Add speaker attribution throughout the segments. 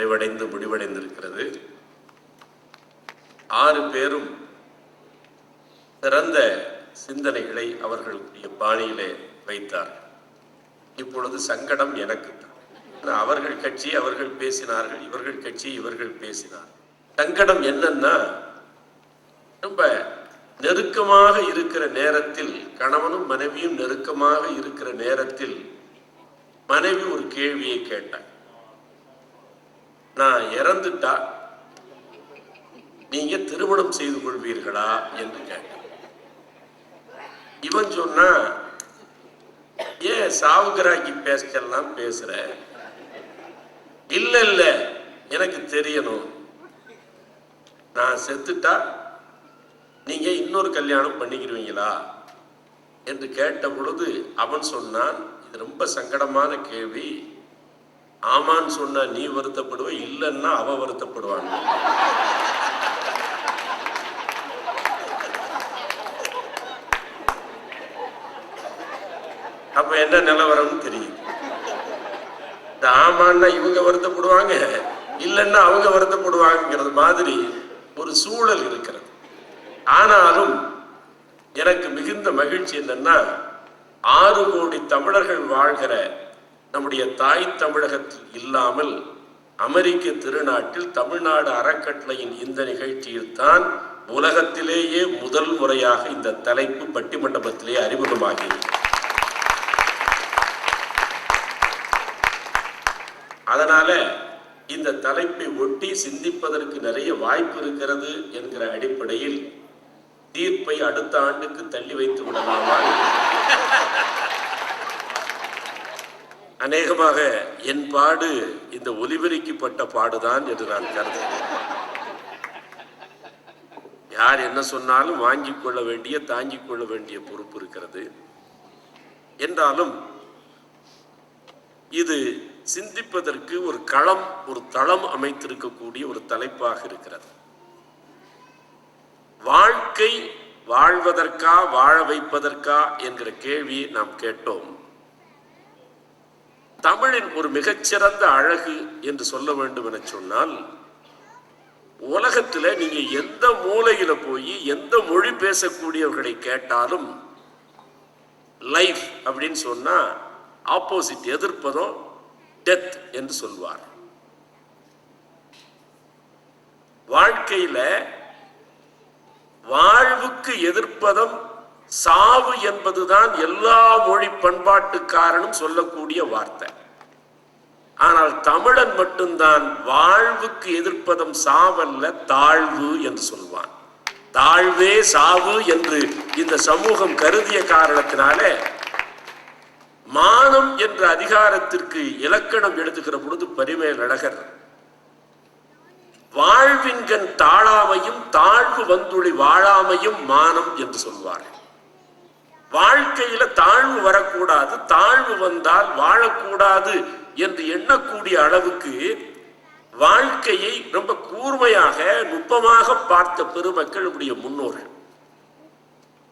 Speaker 1: நிறைவடைந்து முடிவடைந்திருக்கிறது. ஆறு பேரும் சிறந்த சிந்தனைகளை அவர்களுடைய பாணியிலே வைத்தார். இப்பொழுது சங்கடம் எனக்கு. அவர்கள் கட்சி அவர்கள் பேசினார்கள் இவர்கள் கட்சி இவர்கள் பேசினார். சங்கடம் என்னன்னா ரொம்ப நெருக்கமாக இருக்கிற நேரத்தில் கணவனும் மனைவியும் நெருக்கமாக இருக்கிற நேரத்தில் மனைவி ஒரு கேள்வியை கேட்டார். நான் இறந்துட்டா நீங்க திருமணம் செய்து கொள்வீர்களா என்று கேட்டேன். இவன் சொன்னா ஏன் சாவுகராக்கி பேசலாம் பேசுற? இல்ல இல்ல எனக்கு தெரியணும். நான் செத்துட்டா நீங்க இன்னொரு கல்யாணம் பண்ணிக்கிடுவீங்களா என்று கேட்ட பொழுது அவன் சொன்னான் இது ரொம்ப சங்கடமான கேள்வி. ஆமான்னு சொன்னா நீ வருத்தப்படுவ இல்லைன்னா அவ வருத்தப்படுவான் அப்ப என்ன நிலவரம்னு தெரியும். இந்த ஆமான்னா இவங்க வருத்தப்படுவாங்க இல்லைன்னா அவங்க வருத்தப்படுவாங்கிறது மாதிரி ஒரு சூழல் இருக்கிறது. ஆனாலும் எனக்கு மிகுந்த மகிழ்ச்சி என்னன்னா ஆறு கோடி தமிழர்கள் வாழ்கிற நம்முடைய தாய் தமிழகத்தில் இல்லாமல் அமெரிக்க திருநாட்டில் தமிழ்நாடு அறக்கட்டளையின் இந்த நிகழ்ச்சியில் தான் உலகத்திலேயே முதல் முறையாக இந்த தலைப்பு பட்டிமண்டபத்திலே அறிமுகமாகியது. அதனால இந்த தலைப்பை ஒட்டி சிந்திப்பதற்கு நிறைய வாய்ப்பு இருக்கிறது என்கிற அடிப்படையில் தீர்ப்பை அடுத்த ஆண்டுக்கு தள்ளி வைத்து விடலாமா? அநேகமாக என் பாடு இந்த ஒலிபெருக்கப்பட்ட பாடுதான் என்று நான் கருதுகிறேன். யார் என்ன சொன்னாலும் வாங்கிக் கொள்ள வேண்டிய தாங்கிக் கொள்ள வேண்டிய பொறுப்பு இருக்கிறது. என்றாலும் இது சிந்திப்பதற்கு ஒரு களம் ஒரு தளம் அமைத்திருக்கக்கூடிய ஒரு தலைப்பாக இருக்கிறது. வாழ்க்கை வாழ்வதற்கா வாழ வைப்பதற்கா என்கிற கேள்வியை நாம் கேட்டோம். தமிழின் ஒரு மிகச்சிறந்த அழகு என்று சொல்ல வேண்டும் என சொன்னால் உலகத்தில் நீங்க எந்த மூலையில போய் எந்த மொழி பேசக்கூடியவர்களை கேட்டாலும் லைஃப் அப்படின்னு சொன்னா ஆப்போசிட் எதிர்ப்பதும் டெத் என்று சொல்வார். வாழ்க்கையில வாழ்வுக்கு எதிர்ப்பதம் சாவு என்பதுதான் எல்லா மொழி பண்பாட்டுக்காரனும் சொல்லக்கூடிய வார்த்தை. ஆனால் தமிழன் மட்டும்தான் வாழ்வுக்கு எதிர்ப்பதம் சாவல்ல தாழ்வு என்று சொல்வான். தாழ்வே சாவு என்று இந்த சமூகம் கருதிய காரணத்தினாலே மானம் என்ற அதிகாரத்திற்கு இலக்கணம் எழுதுகிற பொழுது பரிமேல் அழகர் வாழ்வின்கண் தாழாமையும் தாழ்வு வந்துளி வாழாமையும் மானம் என்று சொல்வார்கள். வாழ்க்கையில தாழ்வு வரக்கூடாது. தாழ்வு வந்தால் வாழக்கூடாது என்று எண்ணக்கூடிய அளவுக்கு வாழ்க்கையை ரொம்ப கூர்மையாக நுட்பமாக பார்த்த பெருமக்கள் நம்முடைய முன்னோர்கள்.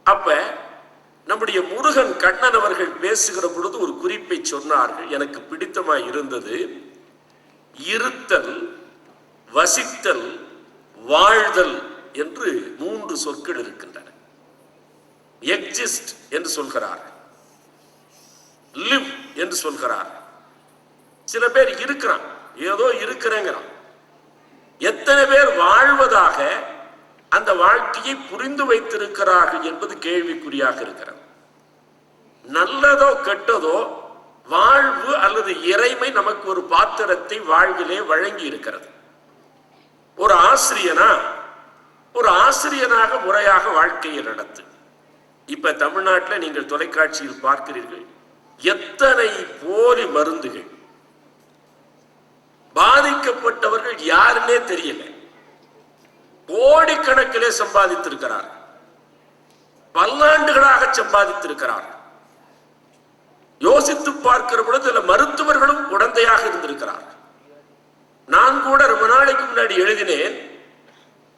Speaker 1: அப்ப நம்முடைய முருகன் கண்ணன் அவர்கள் பேசுகிற பொழுது ஒரு குறிப்பை சொன்னார்கள். எனக்கு பிடித்தமாய் இருந்தது இருத்தல் வசித்தல் வாழ்தல் என்று மூன்று சொற்கள் இருக்கின்றன. எக்ஸிஸ்ட் என்று சொல்கிறார். லிவ் என்று சொல்கிறார். சில பேர் இருக்கிறான். ஏதோ இருக்கிறேங்கிறான். எத்தனை பேர் வாழ்வதாக அந்த வாழ்க்கையை புரிந்து வைத்திருக்கிறார்கள் என்பது கேள்விக்குறியாக இருக்கிறது. நல்லதோ கெட்டதோ வாழ்வு அல்லது இறைமை நமக்கு ஒரு பாத்திரத்தை வாழ்விலே வழங்கி இருக்கிறது. ஒரு ஆசிரியனா ஒரு ஆசிரியனாக முறையாக வாழ்க்கையை நடத்து. இப்ப தமிழ்நாட்டில் நீங்கள் தொலைக்காட்சியில் பார்க்கிறீர்கள். எத்தனை போலி மருந்துகள்? பாதிக்கப்பட்டவர்கள் யாருன்னே தெரியல. கோடிக்கணக்கிலே சம்பாதித்திருக்கிறார் பல்லாண்டுகளாக சம்பாதித்திருக்கிறார். யோசித்து பார்க்கிற பொழுது சில மருத்துவர்களும் உடந்தையாக இருந்திருக்கிறார். நான் கூட ரொம்ப நாளைக்கு முன்னாடி எழுதினேன்.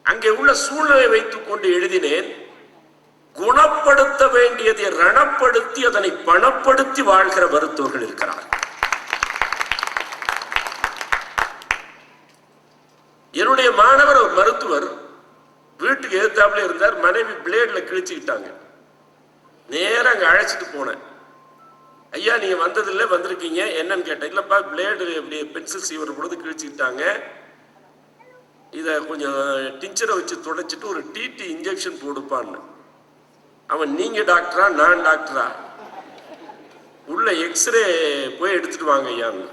Speaker 1: அங்கே உள்ள சூழ்நிலை வைத்துக் கொண்டு எழுதினேன். குணப்படுத்த வேண்டியதை ரணப்படுத்தி அதனை பணப்படுத்தி வாழ்கிற மருத்துவர்கள் இருக்கிறார் என்னுடைய மாணவர் ஒரு மருத்துவர் வீட்டுக்கு எதிர்த்தாப்புல இருந்தார். மனைவி பிளேட்ல கிழிச்சுக்கிட்டாங்க. நேரம் அங்க அழைச்சிட்டு போனேன். ஐயா நீங்க வந்ததில்ல வந்திருக்கீங்க. என்னன்னு கேட்டேன். இல்லப்பா பிளேடு இப்படி பென்சில் சீவர் பொழுது கிழிச்சுக்கிட்டாங்க. இதை கொஞ்சம் டிஞ்சரை வச்சு துடைச்சிட்டு ஒரு டிடி இன்ஜெக்ஷன் போடுப்பான்னு. அவன் நீங்க டாக்டரா நான் டாக்டரா உள்ள எக்ஸ்ரே போய் எடுத்துட்டு வாங்க ஐயான்னு.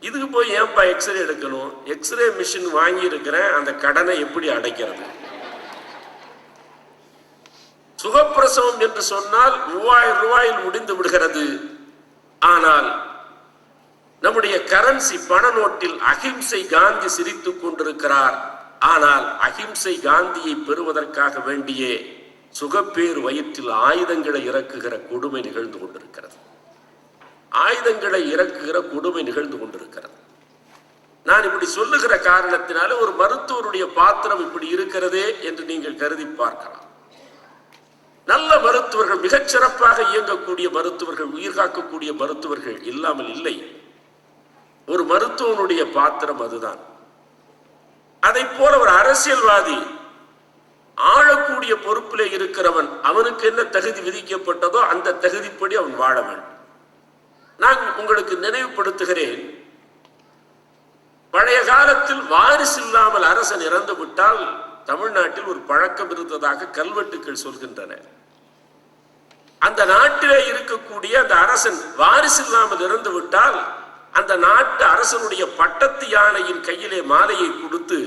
Speaker 1: இதுக்கு போய் ஏன்பா எக்ஸ்ரே எடுக்கணும்? எக்ஸ்ரே மிஷின் வாங்கி இருக்கிறேன் அந்த கடனை எப்படி அடைக்கிறது? சுகப்பிரசவம் என்று சொன்னால் மூவாயிரம் ரூபாயில் முடிந்து விடுகிறது. ஆனால் நம்முடைய கரன்சி பண நோட்டில் அகிம்சை காந்தி சிரித்துக் கொண்டிருக்கிறார். ஆனால் அகிம்சை காந்தியை பெறுவதற்காக வேண்டியே சுகப்பேறு வயிற்றில் ஆயுதங்களை இறக்குகிற கொடுமை நிகழ்ந்து கொண்டிருக்கிறது. ஆயுதங்களை இறக்குகிற கொடுமை நிகழ்ந்து கொண்டிருக்கிறது. நான் இப்படி சொல்லுகிற காரணத்தினால ஒரு மருத்துவருடைய பாத்திரம் இப்படி இருக்கிறதே என்று நீங்கள் கருதி பார்க்கலாம். நல்ல மருத்துவர்கள் மிகச் சிறப்பாக இயங்கக்கூடிய மருத்துவர்கள் உயிர் காக்கக்கூடிய மருத்துவர்கள் இல்லாமல் இல்லை. ஒரு மருத்துவனுடைய பாத்திரம் அதுதான். அதை போல ஒரு அரசியல்வாதி ஆளக்கூடிய பொறுப்பில் இருக்கிறவன் அவனுக்கு என்ன தகுதி விதிக்கப்பட்டதோ அந்த தகுதிப்படி அவன் வாழ வேண்டும். நான் உங்களுக்கு நினைவுபடுத்துகிறேன் பழைய காலத்தில் வாரிசு இல்லாமல் அரசன் இறந்து விட்டால் தமிழ்நாட்டில் ஒரு பழக்கம் இருந்ததாக கல்வெட்டுக்கள் சொல்கின்றன. அந்த நாட்டிலே இருக்கக்கூடிய அந்த அரசன் வாரிசு இல்லாமல் இறந்து விட்டால் அந்த நாட்டு அரசனுடைய பட்டத்து யானையின் கையிலே மாலையை கொடுத்து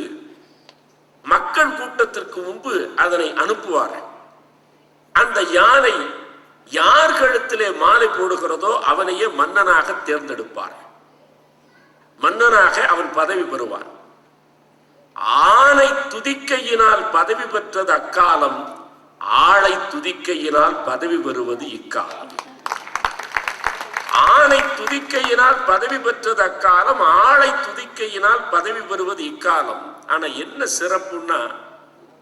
Speaker 1: மக்கள் கூட்டத்திற்கு முன்பு அதனை அனுப்புவார்கள். அந்த யானை யார் கழுத்திலே மாலை போடுகிறதோ அவனையே மன்னனாக தேர்ந்தெடுப்பார் மன்னனாக அவன் பதவி பெறுவான். ஆணை துதிக்கையினால் பதவி பெற்றது அக்காலம் ஆளை துதிக்கையினால் பதவி பெறுவது இக்காலம். ஆணை துதிக்கையினால் பதவி பெற்றது அக்காலம் ஆளை துதிக்கையினால் பதவி பெறுவது இக்காலம். ஆனா என்ன சிறப்புன்னா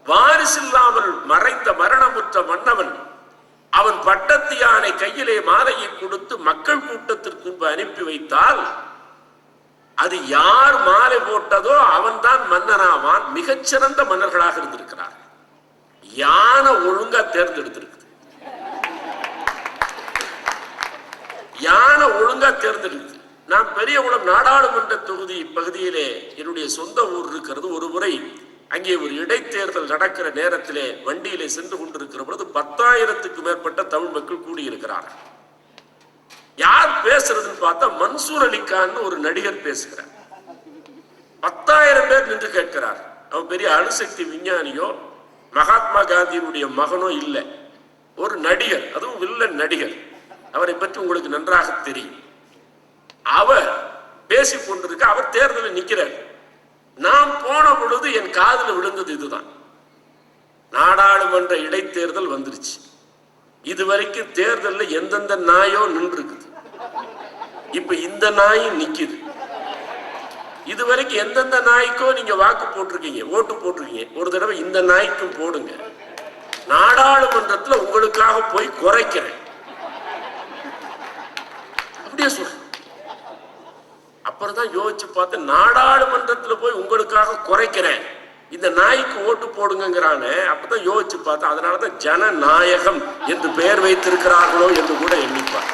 Speaker 1: வாரிசில்லாமல் மறைந்த மரணமுற்ற மன்னவன் அவன் பட்டத்து யானை கையிலே மாலையை கொடுத்து மக்கள் கூட்டத்திற்கு அனுப்பி வைத்தால் அது யார் மாலை போட்டதோ அவன்தான் மன்னனாவான் மிகச்சிறந்த மன்னர்களாக இருந்திருக்கிறார். யானை ஒழுங்கா தேர்ந்தெடுத்திருக்குது. யானை ஒழுங்கா தேர்ந்தெடுக்குது. நான் பெரியகுளம் நாடாளுமன்ற தொகுதி பகுதியிலே என்னுடைய சொந்த ஊர் இருக்கிறது. ஒரு முறை அங்கே ஒரு இடைத்தேர்தல் நடக்கிற நேரத்திலே வண்டியிலே சென்று கொண்டிருக்கிற பொழுது பத்தாயிரத்துக்கு மேற்பட்ட தமிழ் மக்கள் கூடியிருக்கிறார்கள். யார் பேசுறதுன்னு பார்த்தா மன்சூர் அலிகான்னு ஒரு நடிகர் பேசுகிறார். பத்தாயிரம் பேர் நின்று கேட்கிறார். அவன் பெரிய அணுசக்தி விஞ்ஞானியோ மகாத்மா காந்தியினுடைய மகனோ இல்லை. ஒரு நடிகர் அதுவும் வில்லன் நடிகர். அவரை பற்றி உங்களுக்கு நன்றாக தெரியும். அவர் பேசி கொண்டிருக்க அவர் தேர்தலில் நிற்கிறார் நான் போன பொழுது என் காதில் விழுந்தது இதுதான். நாடாளுமன்ற இடைத்தேர்தல் வந்துருச்சு. இதுவரைக்கும் தேர்தலில் எந்தெந்த நாயோ நின்றுருக்குது. இப்ப இந்த நாயும் நிக்குது. இதுவரைக்கும் எந்தெந்த நாய்க்கோ நீங்க வாக்கு போட்டிருக்கீங்க ஓட்டு போட்டிருக்கீங்க ஒரு தடவை இந்த நாய்க்கும் போடுங்க. நாடாளுமன்றத்தில் உங்களுக்காக போய் குறைக்கிறேன். அப்படியே சொல்றேன். அப்புறம் தான் யோசிச்சு பார்த்து நாடாளுமன்றத்துல போய் உங்களுக்காக குறைக்கிறேன். இந்த நாய்க்கு ஓட்டு போடுங்கிறானே அப்பதான் யோசிச்சு பார்த்தா அதனாலதான் ஜனநாயகம் என்று பெயர் வைத்திருக்கிறார்களோ என்று கூட எண்ணிப்பார்.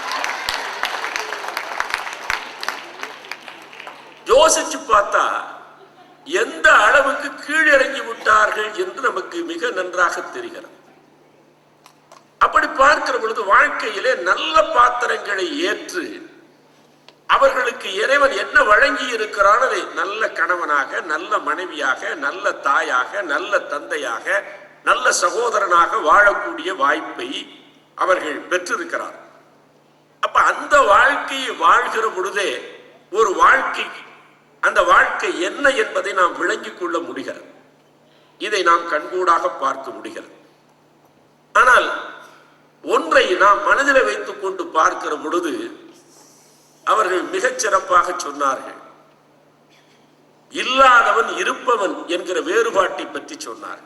Speaker 1: யோசிச்சு பார்த்தா எந்த அளவுக்கு கீழிறங்கி விட்டார்கள் என்று நமக்கு மிக நன்றாக தெரிகிறது. அப்படி பார்க்கிற பொழுது வாழ்க்கையிலே நல்ல பாத்திரங்களை ஏற்று அவர்களுக்கு இறைவன் என்ன வழங்கி இருக்கிறான் அதை நல்ல கணவனாக நல்ல மனைவியாக நல்ல தாயாக நல்ல தந்தையாக நல்ல சகோதரனாக வாழக்கூடிய வாய்ப்பை அவர்கள் பெற்றிருக்கிறார். அப்ப அந்த வாழ்க்கையை வாழ்கிற பொழுதே ஒரு வாழ்க்கை அந்த வாழ்க்கை என்ன என்பதை நாம் விளங்கிக் கொள்ள முடிகிறது. இதை நாம் கண்கூடாக பார்க்க முடிகிறது. ஆனால் ஒன்றை நாம் மனதில் வைத்துக் கொண்டு பார்க்கிற பொழுது அவர்கள் மிகச் சிறப்பாக சொன்னார்கள். இல்லாதவன் இருப்பவன் என்கிற வேறுபாட்டை பற்றி சொன்னார்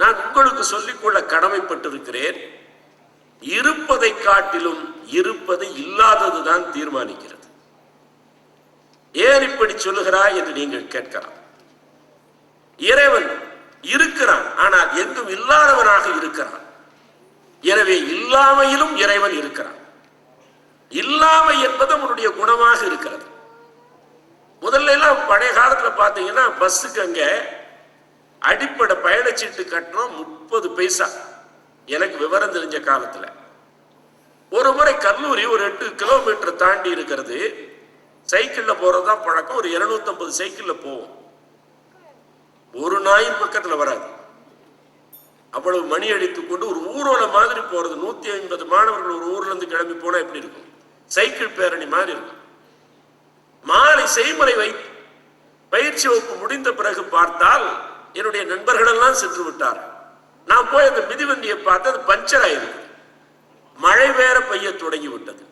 Speaker 1: நான் உங்களுக்கு சொல்லிக்கொள்ள கடமைப்பட்டிருக்கிறேன். இருப்பதை காட்டிலும் இருப்பதை இல்லாததுதான் தீர்மானிக்கிறது. ஏன் இப்படி சொல்லுகிறாய் என்று நீங்கள் கேட்கலாம். இறைவன் இருக்கிறான் ஆனால் எங்கும் இல்லாதவனாக இருக்கிறான். எனவே இல்லாமையிலும் இறைவன் இருக்கிறான். இல்லாமை என்பது அவனுடைய குணமாக இருக்கிறது. முதல்ல எல்லாம் பழைய காலத்துல பாத்தீங்கன்னா பஸ்ஸுக்கு அங்க அடிப்படை பயணச்சீட்டு கட்டணம் முப்பது பைசா. எனக்கு விவரம் தெரிஞ்ச காலத்துல. ஒரு முறை கல்லூரி ஒரு எட்டு கிலோமீட்டர் தாண்டி இருக்கிறது. சைக்கிள்ல போறதுதான் பழக்கம். ஒரு 250 சைக்கிள்ல போவோம். ஒரு நாயும் பக்கத்துல வராது. அவ்வளவு மணி அடித்துக் கொண்டு ஒரு ஊர்வலம் மாதிரி போறது. நூத்தி ஐம்பது மாணவர்கள் ஒரு ஊர்ல இருந்து கிளம்பி போனா எப்படி இருக்கும்? சைக்கிள் பேரணி மாதிரி இருக்கும். மாலை செய்முறை வை பயிற்சி வகுப்பு முடிந்த பிறகு பார்த்தால் என்னுடைய நண்பர்களெல்லாம் சென்று விட்டார். நான் போய் அந்த மிதிவண்டியை பார்த்து அது பஞ்சர் ஆயிருக்கு. மழை வேற பெய்ய தொடங்கி விட்டது.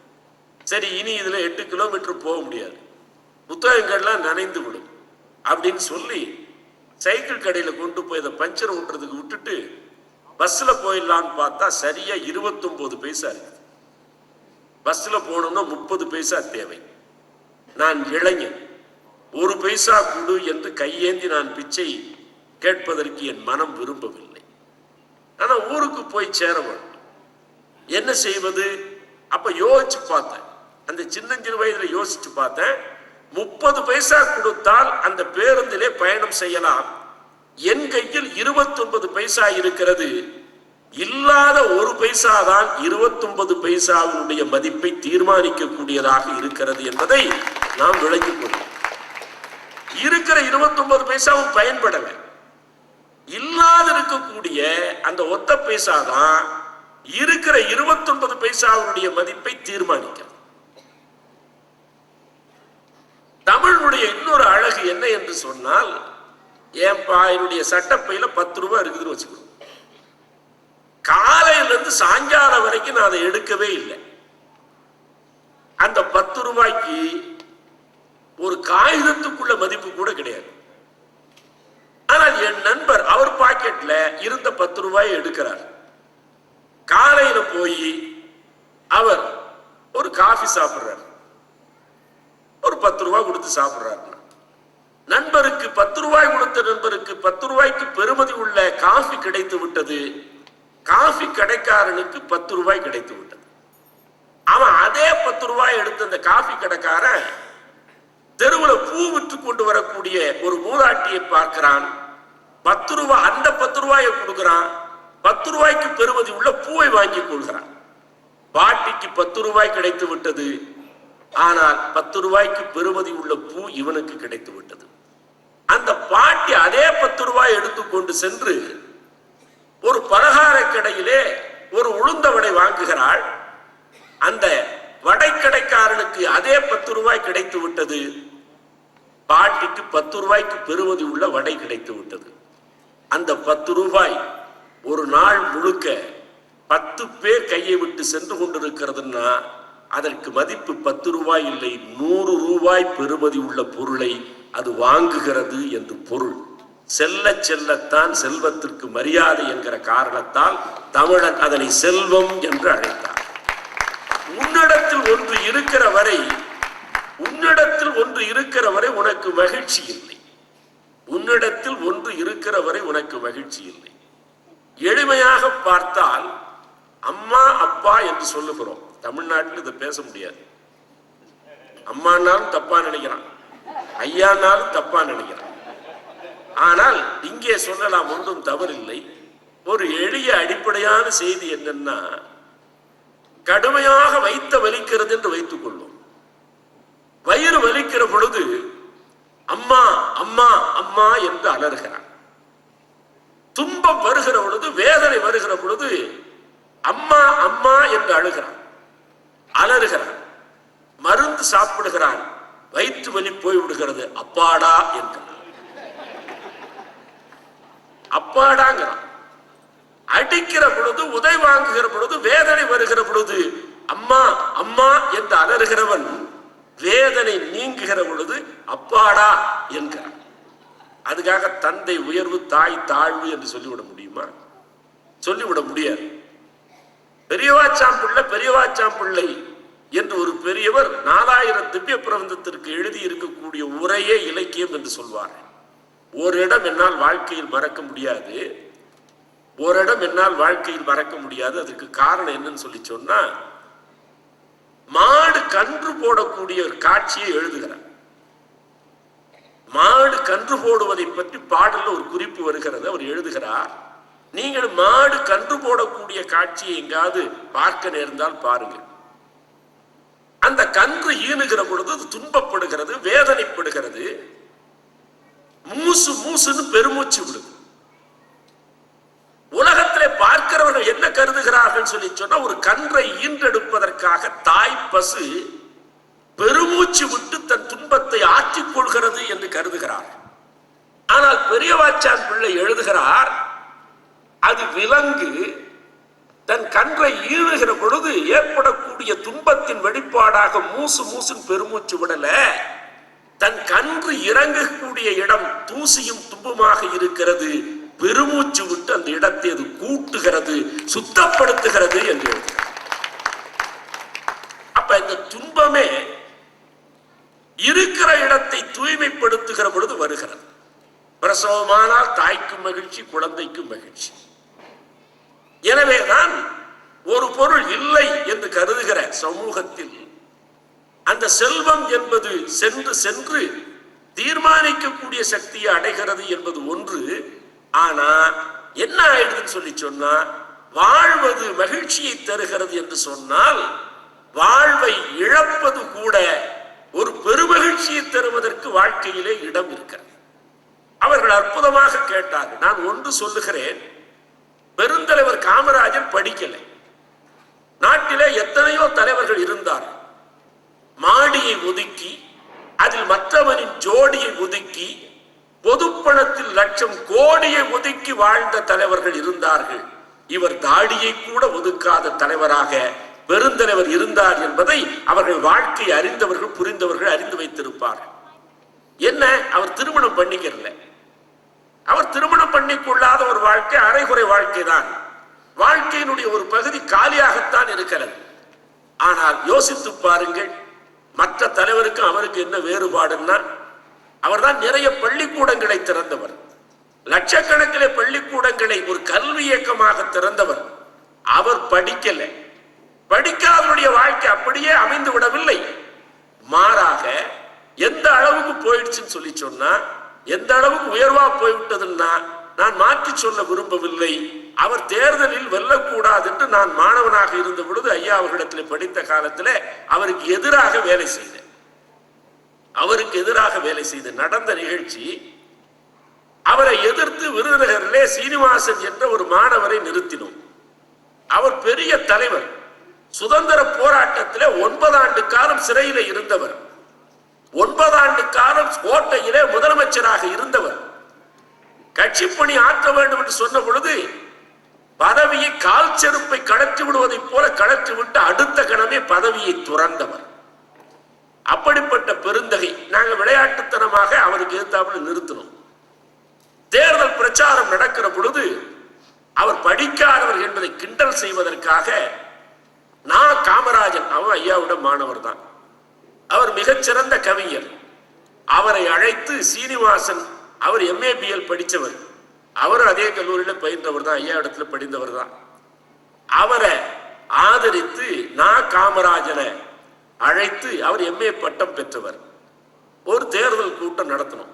Speaker 1: சரி இனி இதுல எட்டு கிலோமீட்டர் போக முடியாது. புத்தகங்கள்லாம் நனைந்து விடும். அப்படின்னு சொல்லி சைக்கிள் கடையில் கொண்டு போய் அதை பஞ்சர் விட்டுறதுக்கு விட்டுட்டு பஸ்ஸில் போயிடலான்னு பார்த்தா சரியாக இருபத்தொம்போது பைசா இருக்குது பஸ்ல போனோம்னா முப்பது பைசா தேவை. நான் இளைஞன். ஒரு பைசா கொடு என்று கையேந்தி நான் பிச்சை கேட்பதற்கு என் மனம் விரும்பவில்லை. ஆனா ஊருக்கு போய் சேர வேண்டும். என்ன செய்வது? அப்ப யோசிச்சு பார்த்தேன். அந்த சின்னஞ்சிறு வயதுல யோசிச்சு பார்த்தேன். முப்பது பைசா கொடுத்தால் அந்த பேருந்திலே பயணம் செய்யலாம். என் கையில் 29 பைசா இருக்கிறது. இல்லாத ஒரு பைசா தான் 29 பைசாவினுடைய மதிப்பை தீர்மானிக்கக்கூடியதாக இருக்கிறது என்பதை நாம் விளங்கிக் கொள்ளும் இருக்கிற 29 பைசாவும் பயன்படல. இல்லாத இருக்கக்கூடிய அந்த ஒத்த பைசா தான் இருக்கிற 29 பைசாவுடைய மதிப்பை தீர்மானிக்கிறது. தமிழுடைய இன்னொரு அழகு என்ன என்று சொன்னால் ஏன்பா என்னுடைய சட்டப்பையில பத்து ரூபாய் இருக்குதுன்னு வச்சுக்கணும் காலையில இருந்து சாயங்காலம் வரைக்கும் நான் அதை எடுக்கவே இல்லை. அந்த பத்து ரூபாய்க்கு ஒரு காகிதத்துக்குள்ள மதிப்பு கூட கிடையாது. ஆனால் என் நண்பர் அவர் பாக்கெட்ல இருந்த பத்து ரூபாயை எடுக்கிறார். காலையில போய் அவர் ஒரு காஃபி சாப்பிடுறார். ஒரு பத்து ரூபாய் கொடுத்து சாப்பிடுறாரு. நண்பருக்கு பத்து ரூபாய் கொடுத்த நண்பருக்கு பத்து ரூபாய்க்கு பெறுமதி உள்ள காஃபி கிடைத்து விட்டது. காஃபி கடைக்காரனுக்கு பத்து ரூபாய் கிடைத்து விட்டது. அவன் அதே பத்து ரூபாய் எடுத்து அந்த காஃபி கடைக்காரன் தெருவில் பூ விற்று கொண்டு வரக்கூடிய ஒரு மூதாட்டியை பார்க்கிறான். பத்து ரூபாய் அந்த பத்து ரூபாயை கொடுக்கிறான். பத்து ரூபாய்க்கு பெறுமதி உள்ள பூவை வாங்கி கொள்கிறான். பாட்டிக்கு பத்து ரூபாய் கிடைத்து விட்டது. ஆனால் பத்து ரூபாய்க்கு பெறுமதி உள்ள பூ இவனுக்கு கிடைத்து விட்டது. அந்த பாட்டி அதே பத்து ரூபாய் எடுத்துக்கொண்டு சென்று ஒரு பலகார கடையிலே ஒரு உளுந்த வடை வாங்குகிறாள். அந்த வடைக்கடைக்காரனுக்கு அதே பத்து ரூபாய் கிடைத்து விட்டது. பாட்டிக்கு பத்து ரூபாய்க்கு பெறுமதி உள்ள வடை கிடைத்து விட்டது. அந்த பத்து ரூபாய் ஒரு நாள் முழுக்க பத்து பேர் கையை விட்டு சென்று கொண்டிருக்கிறதுன்னா அதற்கு மதிப்பு பத்து ரூபாய் இல்லை நூறு ரூபாய் பெறுமதி உள்ள பொருளை அது வாங்குகிறது என்று பொருள். செல்ல செல்லத்தான் செல்வத்திற்கு மரியாதை என்கிற காரணத்தால் தமிழன் அதனை செல்வம் என்று அழைத்தார். உன்னிடத்தில் ஒன்று இருக்கிற வரை உன்னிடத்தில் ஒன்று இருக்கிற வரை உனக்கு மகிழ்ச்சி இல்லை. உன்னிடத்தில் ஒன்று இருக்கிற வரை உனக்கு மகிழ்ச்சி இல்லை. எளிமையாக பார்த்தால் அம்மா அப்பா என்று சொல்லுகிறோம். தமிழ்நாட்டில் இதை பேச முடியாது. அம்மானாலும் தப்பா நினைக்கிறான். ஐயானாலும் தப்பா நினைக்கிறான். ஆனால் இங்கே சொல்லலாம் ஒன்றும் தவறில்லை. ஒரு எளிய அடிப்படையான செய்தி என்னன்னா கடுமையாக வைத்த வலிக்கிறது என்று வைத்துக் கொள்வோம். வயிறு வலிக்கிற பொழுது அம்மா அம்மா அம்மா என்று அலறுகிறான். துன்பம் வருகிற பொழுது வேதனை வருகிற பொழுது அம்மா அம்மா என்று அழுகிறான். அலறுகிறான். மருந்து சாப்பிடுகிறான். வயிற்று வலி போய் விடுகிறது அப்பாடா என்கிறான். அப்பாடாங்கிறான். அடிக்கிற பொழுது உதை வாங்குகிற பொழுது வேதனை வருகிற பொழுது அம்மா அம்மா என்று அலறுகிறவன் வேதனை நீங்குகிற பொழுது அப்பாடா என்கிறான். அதுக்காக தந்தை உயர்வு தாய் தாழ்வு என்று சொல்லிவிட முடியுமா? சொல்லிவிட முடியாது. பெரியவாச்சாம் பிள்ளை பெரியவாச்சாம் பிள்ளை என்று ஒரு பெரியவர் நாலாயிரம் திவ்ய பிரபந்தத்திற்கு எழுதி இருக்கக்கூடிய உரையே இலக்கியம் என்று சொல்வார்கள். ஒரு இடம் என்னால் வாழ்க்கையில் மறக்க முடியாது. ஒரு இடம் என்னால் வாழ்க்கையில் மறக்க முடியாது. அதுக்கு காரணம் என்னன்னு சொல்லி சொன்னா மாடு கன்று போடக்கூடிய ஒரு காட்சியை எழுதுகிறார். மாடு கன்று போடுவதை பற்றி பாடல்ல ஒரு குறிப்பு வருகிறது. அவர் எழுதுகிறார் நீங்கள் மாடு கன்று போடக்கூடிய காட்சியை எங்காவது பார்க்க நேர்ந்தால் பாருங்கள். அந்த கன்று ஈனுகிற பொழுது அது துன்பப்படுகிறது வேதனைப்படுகிறது. மூசு மூசுன்னு பெருமூச்சு விடுது. உலகத்திலே பார்க்கிறவர்கள் என்ன கருதுகிறார்கள் சொல்லி சொன்னா ஒரு கன்றை ஈன்றெடுப்பதற்காக தாய் பசு பெருமூச்சு விட்டு தன் துன்பத்தை ஆற்றிக் கொள்கிறது என்று கருதுகிறார். ஆனால் பெரியவாச்சான் பிள்ளை எழுதுகிறார் அது விலங்கு தன் கன்றை ஈழுகிற பொழுது ஏற்படக்கூடிய துன்பத்தின் வெளிப்பாடாக மூசு மூசுன்னு பெருமூச்சு விடல. தன் கன்று இறங்கக்கூடிய இடம் தூசியும் தும்புமாக இருக்கிறது. பெருமூச்சு விட்டு அந்த இடத்தை அது கூட்டுகிறது சுத்தப்படுத்துகிறது என்று அப்ப இந்த துன்பமே இருக்கிற இடத்தை தூய்மைப்படுத்துகிற பொழுது வருகிறது. பிரசவமானால் தாய்க்கும் மகிழ்ச்சி குழந்தைக்கும் மகிழ்ச்சி. எனவேதான் ஒரு பொருள் இல்லை என்று கருதுகிற சமூகத்தில் அந்த செல்வம் என்பது சென்று சென்று தீர்மானிக்கக்கூடிய சக்தியை அடைகிறது என்பது ஒன்று. ஆனா என்ன ஆயிடுதுன்னு சொல்லி சொன்னா வாழ்வது மகிழ்ச்சியை தருகிறது என்று சொன்னால் வாழ்வை இழப்பது கூட ஒரு பெருமகிழ்ச்சியை தருவதற்கு வாழ்க்கையிலே இடம் இருக்கிறது. அவர்கள் அற்புதமாக கேட்டார்கள். நான் ஒன்று சொல்லுகிறேன் பெருந்தலைவர் காமராஜர் படிக்கலை. நாட்டிலே எத்தனையோ தலைவர்கள் இருந்தார்கள். மாடியை ஒதுக்கி அதில் மற்றவனின் ஜோடியை ஒதுக்கி பொதுப்பணத்தில் லட்சம் கோடியை ஒதுக்கி வாழ்ந்த தலைவர்கள் இருந்தார்கள். இவர் தாடியை கூட ஒதுக்காத தலைவராக பெருந்தலைவர் இருந்தார் என்பதை அவர்கள் வாழ்க்கை அறிந்தவர்கள் புரிந்தவர்கள் அறிந்து வைத்திருப்பார்கள். என்ன? அவர் திருமணம் பண்ணிக்கிறல அவர் திருமணம் பண்ணிக்கொள்ளாத ஒரு வாழ்க்கை அரைகுறை வாழ்க்கை தான். வாழ்க்கையினுடைய ஒரு பகுதி காலியாகத்தான் இருக்கிறது. ஆனால் யோசித்து பாருங்கள் மற்ற தலைவருக்கும் அவருக்கு என்ன வேறுபாடுன்னா அவர் தான் நிறைய பள்ளிக்கூடங்களை திறந்தவர். லட்சக்கணக்கில் பள்ளிக்கூடங்களை ஒரு கல்வி இயக்கமாக திறந்தவர். அவர் படிக்கல. படிக்காதவருடைய வாழ்க்கை அப்படியே அமைந்து விடவில்லை. மாறாக எந்த அளவுக்கு போயிடுச்சுன்னு சொல்லி சொன்னா எந்த அளவுக்கு உயர்வா போய்விட்டதுன்னா நான் மாற்றி சொல்ல விரும்பவில்லை. அவர் தேர்தலில் வெல்லக்கூடாது என்று நான் மாணவனாக இருந்த பொழுது ஐயா அவர்களிடத்தில் படித்த காலத்தில் அவருக்கு எதிராக வேலை செய்தேன். அவருக்கு எதிராக வேலை செய்த நடந்த நிகழ்ச்சி அவரை எதிர்த்து விருதுநகரிலே சீனிவாசன் என்ற ஒரு மாணவரை நிறுத்தினோம். அவர் பெரிய தலைவர் சுதந்திர போராட்டத்திலே ஒன்பதாண்டு காலம் சிறையில இருந்தவர். ஒன்பதாண்டு காலம் கோட்டையிலே முதலமைச்சராக இருந்தவர். கட்சி பணி ஆற்ற வேண்டும் என்று சொன்ன பொழுது பதவியை கால் செருப்பை கழற்றி விடுவதைப் போல கழற்றி விட்டு அடுத்த கணமே பதவியை துறந்தவர். அப்படிப்பட்ட பெருந்தகை நாங்க விளையாட்டுத்தனமாக அவருக்கு எதிர்த்தாப்புல நிறுத்தினோம். தேர்தல் பிரச்சாரம் நடக்கிற பொழுது அவர் படிக்காதவர் என்பதை கிண்டல் செய்வதற்காக நான் காமராஜன் அவன் ஐயாவுடன் மாணவர் தான். அவர் மிகச்சிறந்த கவிஞர். அவரை அழைத்து சீனிவாசன் அவர் எம்ஏபிஎல் படித்தவர் அவர் அதே கல்லூரியில் பயின்றவர் தான் ஐயா இடத்துல படிந்தவர் தான். அவரை ஆதரித்து நான் காமராஜனை அழைத்து அவர் எம்ஏ பட்டம் பெற்றவர். ஒரு தேர்தல் கூட்டம் நடத்தணும்.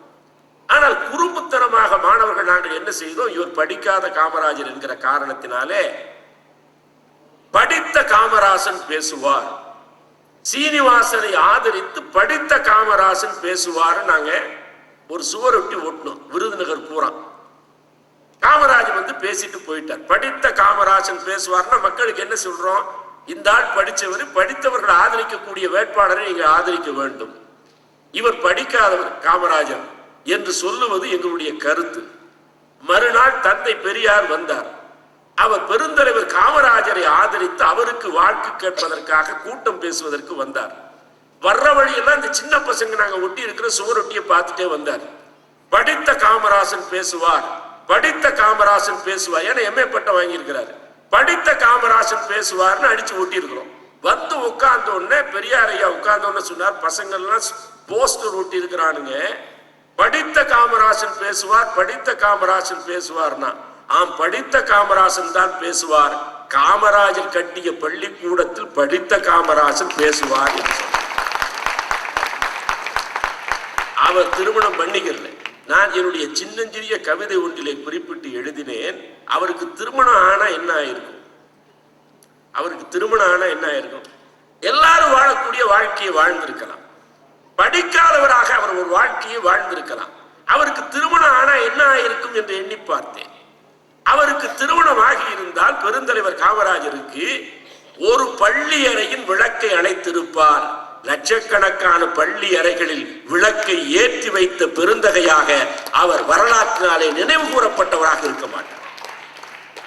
Speaker 1: ஆனால் குறும்புத்தனமாக மாணவர்கள் நாங்கள் என்ன செய்தோம்? இவர் படிக்காத காமராஜர் என்கிற காரணத்தினாலே படித்த காமராசன் பேசுவார். சீனிவாசனை ஆதரித்து படித்த காமராசன் பேசுவார் நாங்க ஒரு சுவரொட்டி ஒட்டணும் விருதுநகர் பூரா. காமராஜ் வந்து பேசிட்டு போயிட்டார். படித்த காமராஜன் பேசுவார்னா மக்களுக்கு என்ன சொல்றோம்? இந்த ஆள் படித்தவர் படித்தவர்கள் ஆதரிக்கக்கூடிய வேட்பாளரை நீங்க ஆதரிக்க வேண்டும். இவர் படிக்காதவர் காமராஜர் என்று சொல்லுவது எங்களுடைய கருத்து. மறுநாள் தந்தை பெரியார் வந்தார். அவர் பெருந்தலைவர் காமராஜரை ஆதரித்து அவருக்கு வாழ்க்கை கேட்பதற்காக கூட்டம் பேசுவதற்கு வந்தார். வர்ற வழியெல்லாம் இந்த சின்ன பசங்க நாங்க ஒட்டி இருக்கிற சுவரொட்டியை பார்த்துட்டே வந்தார். படித்த காமராசன் பேசுவார். படித்த காமராசன் பேசுவார். ஏன்னா எம்ஏ பட்டம் வாங்கியிருக்கிறாரு. படித்த காமராசன் பேசுவார்னு அடிச்சு ஒட்டிருக்கிறோம் வந்து உட்கார்ந்த உடனே பெரியார் ஐயா உட்கார்ந்த உடனே சொன்னார் பசங்கள்லாம் போஸ்டர் ஒட்டி இருக்கிறானுங்க படித்த காமராசன் பேசுவார் படித்த காமராசன் பேசுவார்னா. ஆம் படித்த காமராசன் தான் பேசுவார். காமராஜர் கட்டிய பள்ளிக்கூடத்தில் படித்த காமராசன் பேசுவார் என்று அவர் திருமணம் பண்ணிக்கல. நான் என்னுடைய சின்னஞ்சிறிய கவிதை ஒன்றிலே குறிப்பிட்டு எழுதினேன். அவருக்கு திருமணம் ஆனா என்ன ஆயிருக்கும்? அவருக்கு திருமணம் ஆனா என்ன ஆயிருக்கும்? எல்லாரும் வாழக்கூடிய வாழ்க்கையை வாழ்ந்திருக்கலாம். படிக்காதவராக அவர் ஒரு வாழ்க்கையை வாழ்ந்திருக்கலாம். அவருக்கு திருமணம் ஆனா என்ன ஆயிருக்கும் என்று எண்ணி பார்த்தேன். அவருக்கு திருமணம் ஆகி இருந்தால் பெருந்தலைவர் காமராஜருக்கு ஒரு பள்ளி அறையின் விளக்கை அணைத்திருப்பார். லட்சக்கணக்கான பள்ளி அறைகளில் விளக்கை ஏற்றி வைத்த பெருந்தகையாக அவர் வரலாற்றினாலே நினைவு கூறப்பட்டவராக இருக்க மாட்டார்.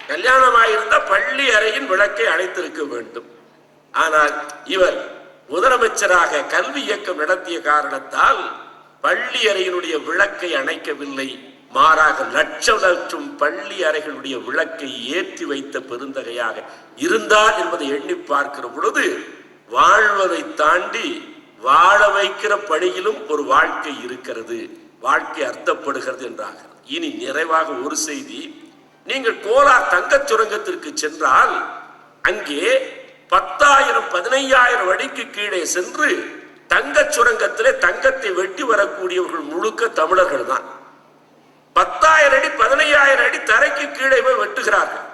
Speaker 1: கல்யாணமாயிருந்த பள்ளி அறையின் விளக்கை அணைத்திருக்க வேண்டும். ஆனால் இவர் முதலமைச்சராக கல்வி இயக்கம் நடத்திய காரணத்தால் பள்ளி அறையினுடைய விளக்கை அணைக்கவில்லை. மாறாக லட்சம் லட்சம் பள்ளி அறைகளுடைய விளக்கை ஏற்றி வைத்த பெருந்தகையாக இருந்தார் என்பதை எண்ணி பார்க்கிற பொழுது வாழ்வதை தாண்டி வாழ வைக்கிற பணியிலும் ஒரு வாழ்க்கை இருக்கிறது. வாழ்க்கை அர்த்தப்படுகிறது என்றாக இனி நிறைவாக ஒரு செய்தி. நீங்கள் கோலார் தங்கச் சுரங்கத்திற்கு சென்றால் அங்கே பத்தாயிரம் பதினையாயிரம் அடிக்கு கீழே சென்று தங்கச் சுரங்கத்திலே தங்கத்தை வெட்டி வரக்கூடியவர்கள் முழுக்க தமிழர்கள் தான். பத்தாயிரம் அடி பதினையாயிரம் அடி தரைக்கு கீழே போய் வெட்டுகிறார்கள்.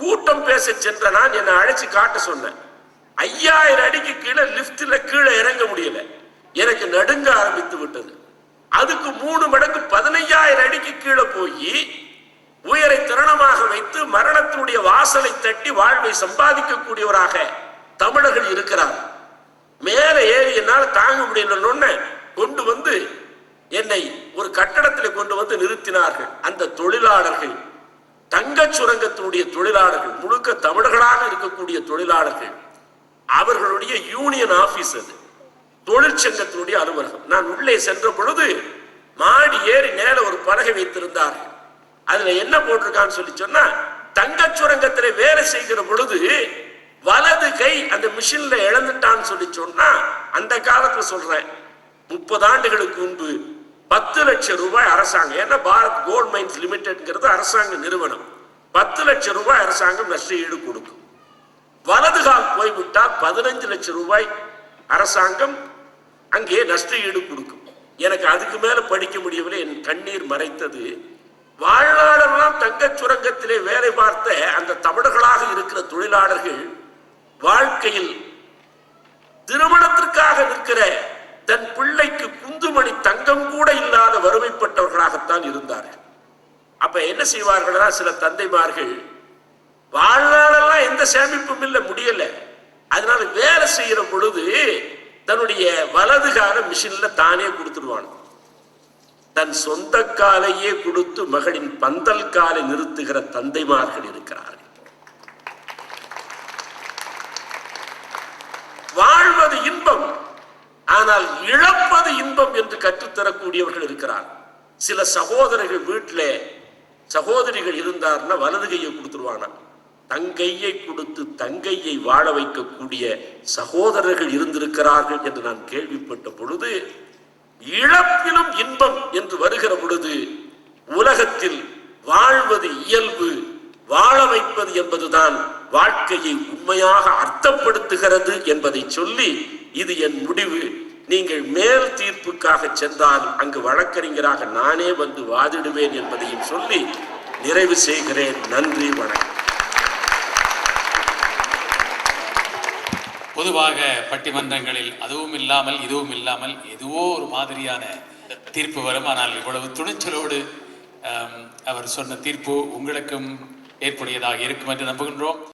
Speaker 1: கூட்டம் பேச சென்ற நான் என்னை அழைச்சு காட்ட சொன்னேன். ஐயாயிரம் அடிக்கு கீழே லிப்ட்ல கீழே இறங்க முடியல. எனக்கு நடுங்க ஆரம்பித்து விட்டது. அதுக்கு மூணு மடங்கு பதினையாயிரம் அடிக்கு கீழே போய் உயரை திறனமாக வைத்து மரணத்தினுடைய வாசலை தட்டி வாழ்வை சம்பாதிக்கக்கூடியவராக தமிழர்கள் இருக்கிறார். மேலே ஏறி என்னால் தாங்க முடியலன்னு கொண்டு வந்து என்னை ஒரு கட்டடத்தில் கொண்டு வந்து நிறுத்தினார்கள். அந்த தொழிலாளர்கள் தங்கச் சுரங்கத்தினுடைய தொழிலாளர்கள் முழுக்க தமிழர்களாக இருக்கக்கூடிய தொழிலாளர்கள். அவர்களுடைய யூனியன் ஆபீஸ் அது. தொழிற்சங்கத்தினுடைய அலுவலகம். நான் உள்ளே சென்ற பொழுது மாடி ஏறி மேல ஒரு பலகை வைத்திருந்தார்கள் அதுல என்ன போட்டிருக்கான்னு சொல்லி சொன்னா தங்கச் சுரங்கத்துல வேலை செய்கிற பொழுது வலது கை அந்த மிஷின்ல இழந்துட்டான்னு சொல்லி சொன்னா அந்த காலத்துல சொல்றேன். முப்பது ஆண்டுகளுக்கு முன்பு பத்து லட்சம் ரூபாய் அரசாங்கம் ஏன்னா பாரத் கோல்ட் மைன்ஸ் லிமிடெட்ங்கிறது அரசாங்க நிறுவனம். பத்து லட்சம் ரூபாய் அரசாங்கம் நஷ்ட ஈடு கொடுக்கும். வலது கால் போய்விட்டால் பதினஞ்சு லட்சம் ரூபாய் அரசாங்கம் அங்கே நஷ்ட ஈடு கொடுக்கும். எனக்கு அதுக்கு மேல படிக்க முடியவில்லை. என் கண்ணீர் மறைத்தது. வாழ்நாளெல்லாம் தங்கச் சுரங்கத்திலே வேலை பார்த்த அந்த தமிழர்களாக இருக்கிற தொழிலாளர்கள் வாழ்க்கையில் திருமணத்திற்காக நிற்கிற தன் பிள்ளைக்கு குந்துமணி தங்கம் கூட இல்லாத வறுமைப்பட்டவர்களாகத்தான் இருந்தார்கள். அப்ப என்ன செய்வார்கள்னா சில தந்தைமார்கள் வாழ்நாளெல்லாம் எந்த சேமிப்பும் இல்லை முடியல. அதனால வேலை செய்யற பொழுது தன்னுடைய வலது கால மிஷின்ல தானே கொடுத்துடுவான். தன் சொந்த காலையே கொடுத்து மகளின் பந்தல் காலை நிறுத்துகிற தந்தைமார்கள் இருக்கிறார்கள். வாழ்வது இன்பம் ஆனால் இழப்பது இன்பம் என்று கற்றுத்தரக்கூடியவர்கள் இருக்கிறார். சில சகோதரர்கள் வீட்டில் சகோதரிகள் இருந்தார்னா வலது கையை கொடுத்துருவானா தங்கையை கொடுத்து தங்கையை வாழ வைக்கக்கூடிய சகோதரர்கள் இருந்திருக்கிறார்கள் என்று நான் கேள்விப்பட்ட பொழுது இழப்பிலும் இன்பம் என்று வருகிற பொழுது உலகத்தில் வாழ்வது இயல்பு வாழ வைப்பது என்பதுதான் வாழ்க்கையை உண்மையாக அர்த்தப்படுத்துகிறது என்பதை சொல்லி இது என் முடிவு. நீங்கள் மேல் தீர்ப்புக்காக சென்றால் அங்கு வழக்கறிஞராக நானே வந்து வாதிடுவேன் என்பதையும் சொல்லி நிறைவு செய்கிறேன். நன்றி வணக்கம்.
Speaker 2: பொதுவாக பட்டிமன்றங்களில் அதுவும் இல்லாமல் இதுவும் இல்லாமல் எதுவோ ஒரு மாதிரியான தீர்ப்பு வரும். ஆனால் இவ்வளவு துணிச்சலோடு அவர் சொன்ன தீர்ப்பு உங்களுக்கும் ஏற்புடையதாக இருக்கும் என்று நம்புகின்றோம்.